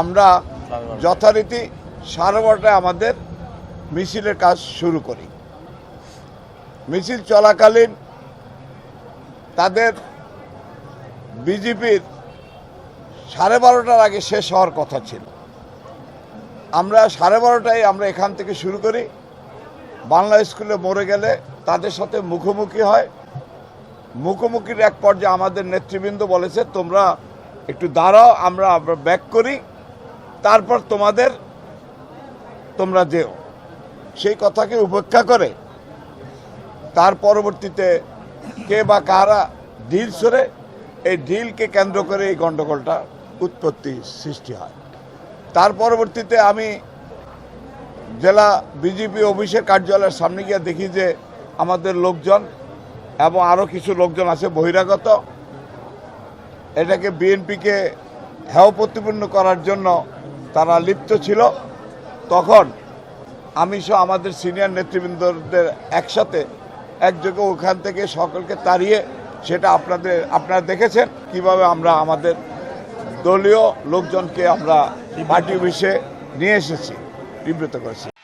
আমরা যথারীতি সাড়ে বারোটায় আমাদের মিছিলের কাজ শুরু করি। মিছিল চলাকালীন তাদের বিজেপির সাড়ে বারোটার আগে শেষ হওয়ার কথা ছিল। আমরা সাড়ে বারোটায় আমরা এখান থেকে শুরু করি। বাংলা স্কুলে মরে গেলে তাদের সাথে মুখোমুখি হয়। মুখোমুখির এক পর্যায়ে আমাদের নেতৃবৃন্দ বলেছে, তোমরা একটু দাঁড়াও, আমরা আমরা ব্যাক করি। তারপর তোমাদের, তোমরা যেও। সেই কথাকে উপেক্ষা করে তার পরবর্তীতে কে বা কারা ঢিল সরে, এই ঢিলকে কেন্দ্র করে এই গণ্ডগোলটা উৎপত্তি সৃষ্টি হয়। তার পরবর্তীতে আমি জেলা বিজেপি অফিসের কার্যালয়ের সামনে গিয়ে দেখি যে আমাদের লোকজন এবং আরও কিছু লোকজন আছে বহিরাগত, এটাকে বিএনপিকে হেয় প্রতিপন্ন করার জন্য তারা লিপ্ত ছিল। তখন আমি সহ আমাদের সিনিয়র নেতৃবৃন্দদের একসাথে একযোগে ওখান থেকে সকলকে তাড়িয়ে সেটা আপনাদের, আপনারা দেখেছেন কীভাবে আমরা আমাদের দলীয় লোকজনকে আমরা মাটি অফিসে নিয়ে এসেছি, বিব্রত করেছি।